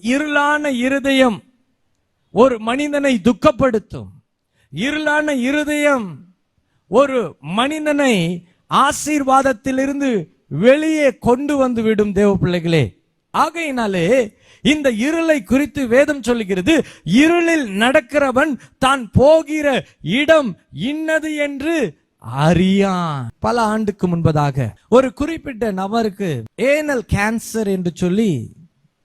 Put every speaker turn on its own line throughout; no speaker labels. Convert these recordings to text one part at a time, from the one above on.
இருளான இருதயம் ஒரு மனிதனை துக்கப்படுத்தும். இருளான இருதயம் ஒரு மனிதனை ஆசீர்வாதத்திலிருந்து வெளியே கொண்டு வந்து விடும் தேவ பிள்ளைகளே. ஆகையினாலே இந்த இருளை குறித்து வேதம் சொல்லுகிறது இருளில் நடக்கிறவன் தான் போகிற இடம் இன்னது என்று அறியான். பல ஆண்டுக்கு முன்பதாக ஒரு குறிப்பிட்ட நபருக்கு ஏனல் கேன்சர் என்று சொல்லி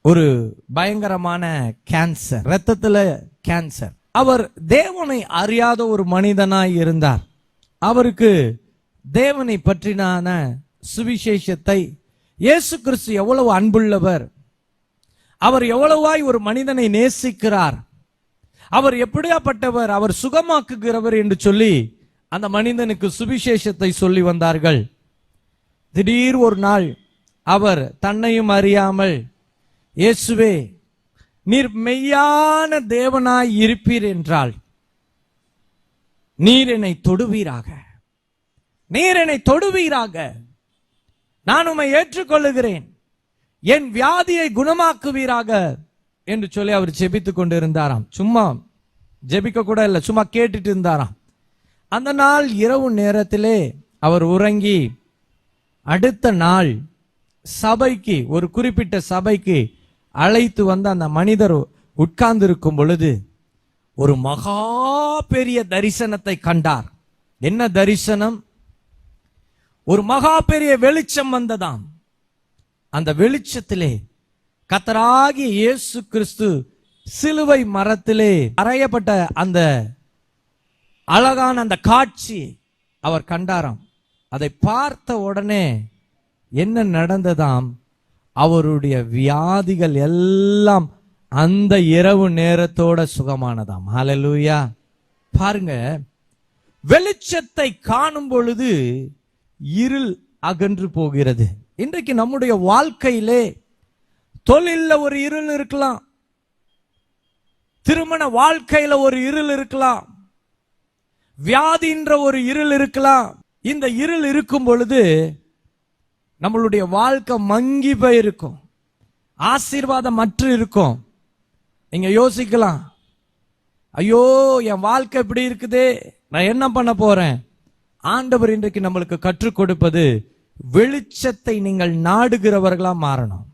ஒரு பயங்கரமான கேன்சர் ரத்தத்துல கேன்சர் அவர் தேவனை அறியாத ஒரு மனிதனாய் இருந்தார். அவருக்கு தேவனை பற்றினான சுவிசேஷத்தை இயேசு கிறிஸ்து எவ்வளவு அன்புள்ளவர். அவர் எவ்வளவாய் ஒரு மனிதனை நேசிக்கிறார். அவர் எப்படியாப்பட்டவர் அவர் சுகமாக்குகிறவர் என்று சொல்லி அந்த மனிதனுக்கு சுவிசேஷத்தை சொல்லி வந்தார்கள். திடீர் ஒரு நாள் அவர் தன்னையும் அறியாமல் இயேசுவே நீர் மெய்யான தேவனாய் இருப்பீர் என்றால் நீர் என்னை தொடுவீராக. நீர் என்னை தொடுவீராக. நான் உம்மை ஏற்றுக்கொள்ளுகிறேன். என் வியாதியை குணமாக்குவீராக என்று சொல்லி அவர் ஜெபித்துக் கொண்டிருந்தாராம். சும்மா ஜெபிக்க கூட இல்லை சும்மா கேட்டுட்டு இருந்தாராம். அந்த நாள் இரவு நேரத்திலே அவர் உறங்கி அடுத்த நாள் சபைக்கு ஒரு குறிப்பிட்ட சபைக்கு அழைத்து வந்த அந்த மனிதர் உட்கார்ந்து இருக்கும் பொழுது ஒரு மகா பெரிய தரிசனத்தை கண்டார். என்ன தரிசனம்? ஒரு மகா பெரிய வெளிச்சம் வந்ததாம். அந்த வெளிச்சத்திலே கத்தராகிய இயேசு கிறிஸ்து சிலுவை மரத்திலே அறையப்பட்ட அந்த அழகான அந்த காட்சி அவர் கண்டாராம். அதை பார்த்த உடனே என்ன நடந்ததாம்? அவருடைய வியாதிகள் எல்லாம் அந்த இரவு நேரத்தோட சுகமானதாம். ஹலலூயா பாருங்க வெளிச்சத்தை காணும் பொழுது இருள் அகன்று போகிறது. இன்றைக்கு நம்முடைய வாழ்க்கையிலே தொழிலில் ஒரு இருள் இருக்கலாம். திருமண வாழ்க்கையில ஒரு இருள் இருக்கலாம். வியாதின்ற ஒரு இருள் இருக்கலாம். இந்த இருள் இருக்கும் பொழுது நம்மளுடைய வாழ்க்கை மங்கி போயிருக்கும். ஆசீர்வாதம் மற்ற இருக்கும். நீங்க யோசிக்கலாம். ஐயோ என் வாழ்க்கை இப்படி இருக்குதே. நான் என்ன பண்ண போறேன்? ஆண்டவர் இன்றைக்கு நம்மளுக்கு கற்றுக் கொடுப்பது வெளிச்சத்தை நீங்கள் நாடுகிறவர்களா மாறணும்.